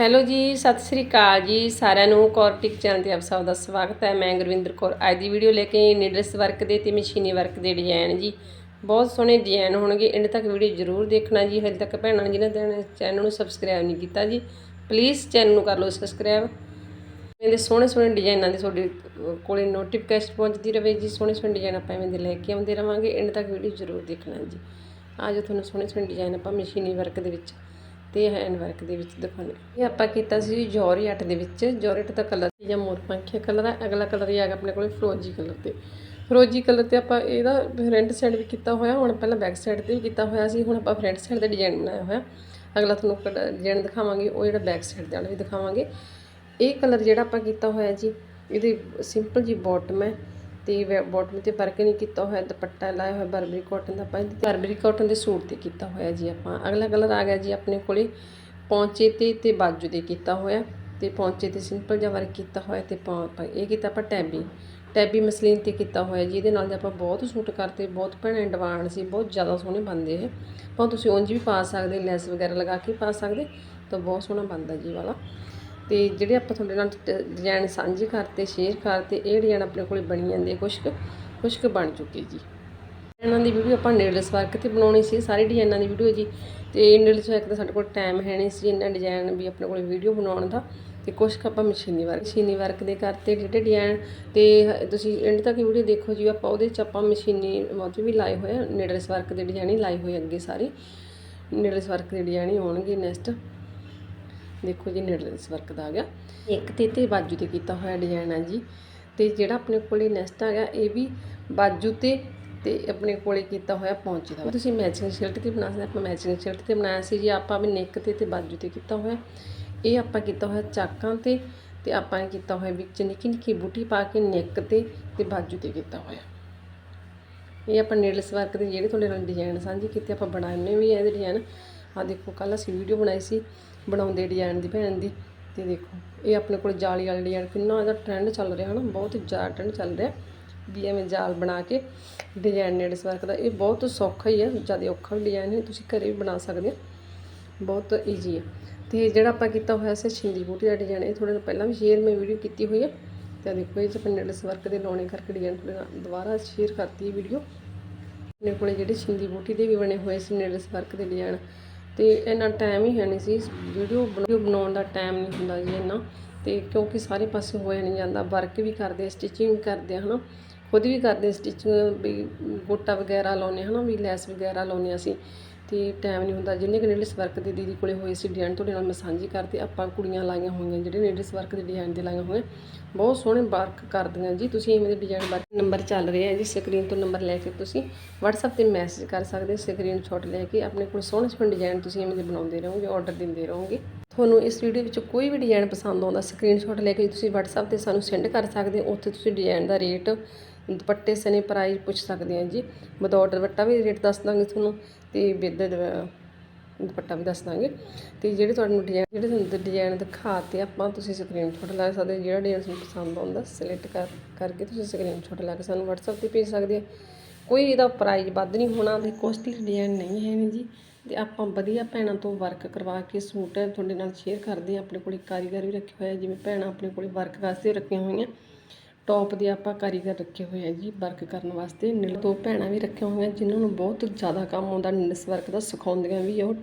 Hello ਜੀ ਸਤਿ ਸ੍ਰੀ ਅਕਾਲ ਜੀ। ਸਾਰਿਆਂ ਨੂੰ ਕੌਰਟਿਕ ਚੈਨਲ ਤੇ ਆਪ ਸਭ ਦਾ ਸਵਾਗਤ ਹੈ। ਮੈਂ ਗੁਰਵਿੰਦਰ ਕੌਰ। ਅੱਜ ਦੀ ਵੀਡੀਓ ਲੈ ਕੇ ਆਈ ਨੀਡਲਸ ਵਰਕ ਦੇ ਤੇ ਮਸ਼ੀਨੀ ਵਰਕ ਦੇ ਡਿਜ਼ਾਈਨ ਜੀ। ਬਹੁਤ ਸੋਹਣੇ ਡਿਜ਼ਾਈਨ ਹੋਣਗੇ। ਐਂਡ ਤੱਕ ਵੀਡੀਓ ਜ਼ਰੂਰ ਦੇਖਣਾ ਜੀ। ਹਜੇ ਤੱਕ ਭੈਣਾਂ ਜਿਨ੍ਹਾਂ ਨੇ ਚੈਨਲ ਨੂੰ ਸਬਸਕ੍ਰਾਈਬ ਨਹੀਂ ਕੀਤਾ ਜੀ ਪਲੀਜ਼ ਚੈਨਲ ਨੂੰ ਕਰ ਲਓ ਸਬਸਕ੍ਰਾਈਬ। ਇਹਦੇ ਸੋਹਣੇ ਸੋਹਣੇ ਡਿਜ਼ਾਈਨਾਂ ਦੇ ਤੁਹਾਡੇ ਅਹ, ਕੋਲੇ ਨੋਟੀਫਿਕੇਸ਼ਨ ਪਹੁੰਚਦੀ ਰਹੇ ਜੀ। ਸੋਹਣੇ ਸੋਹਣੇ ਡਿਜ਼ਾਈਨ ਆਪਾਂ ਐਵੇਂ ਦੇ ਲੈ ਕੇ ਆਉਂਦੇ ਰਵਾਂਗੇ। ਐਂਡ ਤੱਕ ਵੀਡੀਓ ਜ਼ਰੂਰ ਦੇਖਣਾ ਜੀ। ਆਜੋ ਤੁਹਾਨੂੰ ਸੋਹਣੇ ਸੋਹਣੇ ਡਿਜ਼ਾਈਨ ਆਪਾਂ ਮਸ਼ੀਨੀ ਵਰਕ ਦੇ ਵਿੱਚ ਤੇ ਹੈਂਡ ਵਰਕ ਦੇ ਵਿੱਚ ਦਿਖਾਉਣੇ ਇਹ ਆਪਾਂ ਕੀਤਾ ਸੀ ਜੋਰੀਅਟ ਦੇ ਵਿੱਚ। ਜ਼ੋਰੀ ਅੱਟ ਦਾ ਕਲਰ ਜਾਂ ਮੋਰ ਪੰਖੀਆ ਕਲਰ ਹੈ ਅਗਲਾ ਕਲਰ ਹੀ ਆ ਆਪਣੇ ਕੋਲ ਫਰੋਜੀ ਕਲਰ ਤੇ। ਫਰੋਜੀ ਕਲਰ ਤੇ ਆਪਾਂ ਇਹਦਾ ਫਰੰਟ ਸਾਈਡ ਵੀ ਕੀਤਾ ਹੋਇਆ। ਹੁਣ ਪਹਿਲਾਂ ਬੈਕ ਸਾਈਡ ਤੇ ਵੀ ਕੀਤਾ ਹੋਇਆ ਸੀ। ਹੁਣ ਆਪਾਂ ਫਰੰਟ ਸਾਈਡ ਦਾ ਡਿਜ਼ਾਈਨ ਬਣਾਇਆ ਹੋਇਆ। ਅਗਲਾ ਤੁਹਾਨੂੰ ਡਿਜ਼ਾਈਨ ਦਿਖਾਵਾਂਗੇ। ਉਹ ਜਿਹੜਾ ਬੈਕ ਸਾਈਡ ਦੇ ਵਾਲਾ ਵੀ ਦਿਖਾਵਾਂਗੇ। ਇਹ ਕਲਰ ਜਿਹੜਾ ਆਪਾਂ ਕੀਤਾ ਹੋਇਆ ਜੀ, ਇਹਦੀ ਸਿੰਪਲ ਜੀ ਬਾਟਮ ਹੈ। ਤੇ ਬਾਟਮ ਤੇ ਵਰਕ ਨਹੀਂ ਕੀਤਾ ਹੋਇਆ, ਦੁਪੱਟਾ ਲਾਇਆ ਹੋਇਆ, ਬਰਬਰੀ ਕਾਟਨ ਦਾ ਆਪਾਂ ਬਰਬਰੀ ਕਾਟਨ ਦੇ ਸੂਟ ਤੇ ਕੀਤਾ ਹੋਇਆ ਜੀ ਆਪਾਂ। ਅਗਲਾ ਕਲਰ ਆ ਗਿਆ ਜੀ ਆਪਣੇ ਕੋਲੇ ਪੌਂਚੇ ਤੇ ਤੇ ਬਾਜੂ ਦੇ ਕੀਤਾ ਹੋਇਆ। ਤੇ ਪੌਂਚੇ ਤੇ ਸਿੰਪਲ ਜਿਹਾ ਵਰਕ ਕੀਤਾ ਹੋਇਆ ਤੇ ਪੌਂ ਇਹ ਕੀਤਾ ਆਪਾਂ ਟੈਬੀ। ਟੈਬੀ ਮਸਲੀਨ ਤੇ ਕੀਤਾ ਹੋਇਆ ਜੀ। ਇਹਦੇ ਨਾਲ ਦੇ ਆਪਾਂ ਬਹੁਤ ਸੂਟ ਕਰਤੇ, ਬਹੁਤ ਭੈਣਾਂ ਡਿਮਾਂਡ ਸੀ, ਬਹੁਤ ਜ਼ਿਆਦਾ ਸੋਹਣੇ ਬਣਦੇ ਇਹ। ਭਾਵੇਂ ਤੁਸੀਂ ਉਂਝ ਵੀ ਪਾ ਸਕਦੇ, ਲੈਸ ਵਗੈਰਾ ਲਗਾ ਕੇ ਪਾ ਸਕਦੇ, ਤਾਂ ਬਹੁਤ ਸੋਹਣਾ ਬਣਦਾ ਜੀ ਵਾਲਾ। ਤੇ ਜਿਹੜੇ ਆਪਾਂ ਤੁਹਾਡੇ ਨਾਲ ਡਿਜ਼ਾਈਨ ਸਾਂਝੇ ਕਰਤੇ ਸ਼ੇਅਰ ਕਰਤੇ, ਇਹ ਡਿਜ਼ਾਈਨ ਆਪਣੇ ਕੋਲੇ ਬਣੀ ਜਾਂਦੇ ਕੁਛ ਕੁਛ ਕੁ ਬਣ ਚੁੱਕੇ ਜੀ। ਇਹਨਾਂ ਦੀ ਵੀਡੀਓ ਆਪਾਂ ਨੀਡਲਸ ਵਰਕ ਤੇ ਬਣਾਉਣੀ ਸੀ ਸਾਰੇ ਡਿਜ਼ਾਈਨਾਂ ਦੀ ਵੀਡੀਓ ਜੀ। ਤੇ ਨੀਡਲਸ ਵਰਕ ਦਾ ਸਾਡੇ ਕੋਲ ਟਾਈਮ ਹੈ ਨਹੀਂ ਸੀ, ਇੰਨਾ ਡਿਜ਼ਾਈਨ ਵੀ ਆਪਣੇ ਕੋਲ ਵੀਡੀਓ ਬਣਾਉਣ ਦਾ। ਤੇ ਕੁਛ ਕੁ ਆਪਾਂ ਮਸ਼ੀਨੀ ਵਰਕ ਮਸ਼ੀਨੀ ਵਰਕ ਦੇ ਕਰਤੇ, ਜਿਹੜੇ ਡਿਜ਼ਾਈਨ ਤੇ ਤੁਸੀਂ ਐਂਡ ਤੱਕ ਵੀਡੀਓ ਦੇਖੋ ਜੀ, ਆਪਾਂ ਉਹਦੇ ਚ ਆਪਾਂ ਮਸ਼ੀਨੀ ਮੌਜੂ ਵੀ ਲਾਏ ਹੋਏ ਆ ਨੀਡਲਸ ਵਰਕ ਦੇ ਡਿਜ਼ਾਈਨ ਹੀ ਲਾਏ ਹੋਏ ਅੱਗੇ ਸਾਰੇ। ਨੀਡਲਸ ਵਰਕ ਦੇ ਡਿਜ਼ਾਈਨ ਹੀ ਆਉਣਗੇ ਨੈਕਸਟ ਦੇਖੋ ਜੀ ਨੀਡਲਸ ਵਰਕ ਦਾ ਆ ਗਿਆ। ਇੱਕ ਤੇ ਤੇ ਬਾਜੂ ਤੇ ਕੀਤਾ ਹੋਇਆ ਡਿਜ਼ਾਈਨ ਆ ਜੀ। ਤੇ ਜਿਹੜਾ ਆਪਣੇ ਕੋਲੇ ਨੈਕਸਟ ਆ ਗਿਆ ਇਹ ਵੀ ਬਾਜੂ ਤੇ ਤੇ ਆਪਣੇ ਕੋਲੇ ਕੀਤਾ ਹੋਇਆ ਪੌਂਚੇ ਦਾ। ਤੁਸੀਂ ਮੈਚਿੰਗ ਸ਼ਰਟ ਤੇ ਬਣਾ ਸਕਦੇ ਆਪਾਂ ਮੈਚਿੰਗ ਸ਼ਰਟ ਤੇ ਬਣਾਇਆ ਸੀ ਜੀ। ਆਪਾਂ ਵੀ ਨੈਕ ਤੇ ਤੇ ਬਾਜੂ ਤੇ ਕੀਤਾ ਹੋਇਆ। ਇਹ ਆਪਾਂ ਕੀਤਾ ਹੋਇਆ ਚਾਕਾਂ ਤੇ ਤੇ ਆਪਾਂ ਨੇ ਕੀਤਾ ਹੋਇਆ ਵਿੱਚ ਨਿੱਕੀ ਨਿੱਕੀ ਬੂਟੀ ਪਾ ਕੇ ਨੈਕ ਤੇ ਤੇ ਬਾਜੂ ਤੇ ਕੀਤਾ ਹੋਇਆ। ਇਹ ਆਪਾਂ ਨੀਡਲਸ ਵਰਕ ਦੇ ਜਿਹੜੇ ਤੁਹਾਡੇ ਨਾਲ ਡਿਜ਼ਾਈਨ ਸਾਂਝੇ ਕੀਤੇ ਆਪਾਂ ਬਣਾਉਣੇ ਵੀ ਆ ਇਹਦੇ ਡਿਜ਼ਾਈਨ ਆ ਦੇਖੋ ਕੱਲ ਅਸੀਂ ਵੀਡੀਓ ਬਣਾਈ ਸੀ ਬਣਾਉਂਦੇ ਡਿਜ਼ਾਈਨ ਦੀ ਭੈਣ ਦੀ। ਤੇ ਦੇਖੋ, ਇਹ ਆਪਣੇ ਕੋਲ ਜਾਲੀ ਵਾਲੇ ਡਿਜ਼ਾਈਨ ਕਿੰਨਾ ਇਹਦਾ ਟ੍ਰੈਂਡ ਚੱਲ ਰਿਹਾ ਹਨਾ ਬਹੁਤ ਜ਼ਿਆਦਾ ਟ੍ਰੈਂਡ ਚੱਲ ਰਿਹਾ ਵੀ ਐਵੇਂ ਜਾਲ ਬਣਾ ਕੇ ਡਿਜ਼ਾਈਨ ਨੇੜਸ ਵਰਕ ਦਾ। ਇਹ ਬਹੁਤ ਸੌਖਾ ਹੀ ਹੈ, ਜ਼ਿਆਦਾ ਔਖਾ ਡਿਜ਼ਾਈਨ ਹੈ ਤੁਸੀਂ ਘਰੇ ਵੀ ਬਣਾ ਸਕਦੇ ਹੋ। ਬਹੁਤ ਈਜ਼ੀ ਹੈ। ਤੇ ਜਿਹੜਾ ਆਪਾਂ ਕੀਤਾ ਹੋਇਆ ਸੀ ਛਿੰਦੀ ਬੂਟੀ ਦਾ ਡਿਜ਼ਾਈਨ ਇਹ ਥੋੜੇ ਦਿਨ ਪਹਿਲਾਂ ਵੀ ਸ਼ੇਅਰ ਮੈਂ ਵੀਡੀਓ ਕੀਤੀ ਹੋਈ ਹੈ। ਤਾਂ ਦੇਖੋ, ਇਹ ਚ ਆਪਾਂ ਨੀਡਲਸ ਵਰਕ ਦੇ ਲਾਉਣੇ ਕਰਕੇ ਡਿਜ਼ਾਈਨ ਤੁਹਾਡੇ ਨਾਲ ਦੁਬਾਰਾ ਸ਼ੇਅਰ ਕਰਤੀ ਵੀਡੀਓ ਆਪਣੇ ਕੋਲੇ ਜਿਹੜੇ ਛਿੰਦੀ ਬੂਟੀ ਦੇ ਵੀ ਬਣੇ ਹੋਏ ਸੀ ਨੀਡਲਸ ਵਰਕ ਦੇ ਡਿਜ਼ਾਈਨ ਤੇ ਇੰਨਾ ਟਾਈਮ ਹੀ ਹੈ ਨਹੀਂ ਸੀ। ਵੀਡੀਓ ਬਣਾਉਣ ਦਾ ਟਾਈਮ ਨਹੀਂ ਹੁੰਦਾ ਜੀ ਇੰਨਾ। ਤੇ ਕਿਉਂਕਿ ਸਾਰੇ ਪਾਸੇ ਹੋਇਆ ਨਹੀਂ ਜਾਂਦਾ। ਵਰਕ ਵੀ ਕਰਦੇ ਸਟਿਚਿੰਗ ਕਰਦੇ ਆ, ਹਨਾ। ਖੁਦ ਵੀ ਕਰਦੇ ਸਟਿਚਿੰਗ ਵੀ, ਗੋਟਾ ਵਗੈਰਾ ਲਾਉਨੇ ਹਨਾ। ਵੀ ਲੈਸ ਵਗੈਰਾ ਲਾਉਨੇ ਅਸੀਂ। ਤੇ ਟਾਈਮ ਨਹੀਂ ਹੁੰਦਾ। ਜਿੰਨੇ ਕੁ ਨੀਡਲਸ ਵਰਕ ਦੇ ਦੀਦੀ ਕੋਲੇ ਹੋਏ ਸੀ ਡਿਜ਼ਾਈਨ ਤੁਹਾਡੇ ਨਾਲ ਮੈਂ ਸਾਂਝੀ ਕਰਤੀ। ਆਪਾਂ ਕੁੜੀਆਂ ਲਾਈਆਂ ਹੋਈਆਂ, ਜਿਹੜੇ ਨੀਡਲਸ ਵਰਕ ਦੇ ਡਿਜ਼ਾਈਨ ਦੇ ਲਾਈਆਂ ਹੋਈਆਂ, ਬਹੁਤ ਸੋਹਣੇ ਵਰਕ ਕਰਦੀਆਂ ਜੀ। ਤੁਸੀਂ ਇਵੇਂ ਦੇ ਡਿਜ਼ਾਈਨ ਵਰਕ ਨੰਬਰ ਚੱਲ ਰਿਹਾ ਹੈ ਜੀ ਸਕਰੀਨ ਤੋਂ ਨੰਬਰ ਲੈ ਕੇ ਤੁਸੀਂ WhatsApp ਤੇ ਮੈਸੇਜ ਕਰ ਸਕਦੇ ਸਕਰੀਨਸ਼ਾਟ ਲੈ ਕੇ। ਆਪਣੇ ਕੋਲ ਸੋਹਣੇ ਸੋਹਣੇ ਡਿਜ਼ਾਈਨ ਤੁਸੀਂ ਇਵੇਂ ਦੇ ਬਣਾਉਂਦੇ ਰਹੋਗੇ ਆਰਡਰ ਦਿੰਦੇ ਰਹੋਗੇ। ਤੁਹਾਨੂੰ ਇਸ ਵੀਡੀਓ ਵਿੱਚ ਕੋਈ ਵੀ ਡਿਜ਼ਾਈਨ ਪਸੰਦ ਆਉਂਦਾ ਸਕਰੀਨਸ਼ਾਟ ਲੈ ਕੇ ਤੁਸੀਂ WhatsApp ਤੇ ਸਾਨੂੰ ਸੈਂਡ ਕਰ ਸਕਦੇ ਹੋ। ਉੱਥੇ ਤੁਸੀਂ ਡਿਜ਼ਾਈਨ ਦਾ ਰੇਟ ਦੁਪੱਟੇ ਸਨੇ ਪ੍ਰਾਈਜ਼ ਪੁੱਛ ਸਕਦੇ ਆ ਜੀ। ਵਿਦਆਊਟ ਦੁਪੱਟਾ ਵੀ ਰੇਟ ਦੱਸ ਦਾਂਗੇ ਤੁਹਾਨੂੰ ਤੇ ਵਿਦ ਦੁਪੱਟਾ ਵੀ ਦੱਸ ਦਾਂਗੇ। ਤੇ ਜਿਹੜੇ ਤੁਹਾਨੂੰ ਡਿਜ਼ਾਈਨ ਜਿਹੜੇ ਤੁਹਾਨੂੰ ਡਿਜ਼ਾਈਨ ਦਿਖਾਤੇ, ਆਪਾਂ ਤੁਸੀਂ ਸਕਰੀਨਸ਼ਾਟ ਲੈ ਸਕਦੇ, ਜਿਹੜਾ ਡਿਜ਼ਾਈਨ ਤੁਹਾਨੂੰ ਪਸੰਦ ਆਉਂਦਾ ਸਿਲੈਕਟ ਕਰ, ਕਰਕੇ ਤੁਸੀਂ ਸਕਰੀਨਸ਼ਾਟ ਲੈ ਕੇ ਸਾਨੂੰ WhatsApp ਤੇ ਭੇਜ ਸਕਦੇ ਹੋ। ਕੋਈ ਇਹਦਾ ਪ੍ਰਾਈਜ਼ ਵੱਧ ਨਹੀਂ ਹੋਣਾ ਤੇ ਕੋਸਟਲੀ ਡਿਜ਼ਾਈਨ ਨਹੀਂ ਹੈ ਜੀ। ਤੇ ਆਪਾਂ ਵਧੀਆ ਭੈਣਾਂ ਤੋਂ ਵਰਕ ਕਰਵਾ ਕੇ ਸੂਟ ਤੁਹਾਡੇ ਨਾਲ ਸ਼ੇਅਰ ਕਰਦੇ ਹਾਂ। ਆਪਣੇ ਕੋਲ ਕਾਰੀਗਰ ਵੀ ਰੱਖੇ ਹੋਏ ਆ ਜਿਵੇਂ ਭੈਣਾਂ ਆਪਣੇ ਕੋਲ ਵਰਕ ਵਾਸਤੇ ਰੱਖੀਆਂ ਹੋਈਆਂ। ਟੌਪ ਦੇ ਆਪਾਂ ਕਾਰੀਗਰ ਰੱਖੇ ਹੋਏ ਆ ਜੀ, ਵਰਕ ਕਰਨ ਵਾਸਤੇ। ਨਿਲ ਤੋਂ ਭੈਣਾਂ ਵੀ ਰੱਖੀਆਂ ਹੋਈਆਂ, ਜਿਨ੍ਹਾਂ ਨੂੰ ਬਹੁਤ ਜ਼ਿਆਦਾ ਕੰਮ ਆਉਂਦਾ ਨਿਸ ਵਰਕ ਦਾ ਸਿਖਾਉਂਦੀਆਂ ਵੀ ਉਹ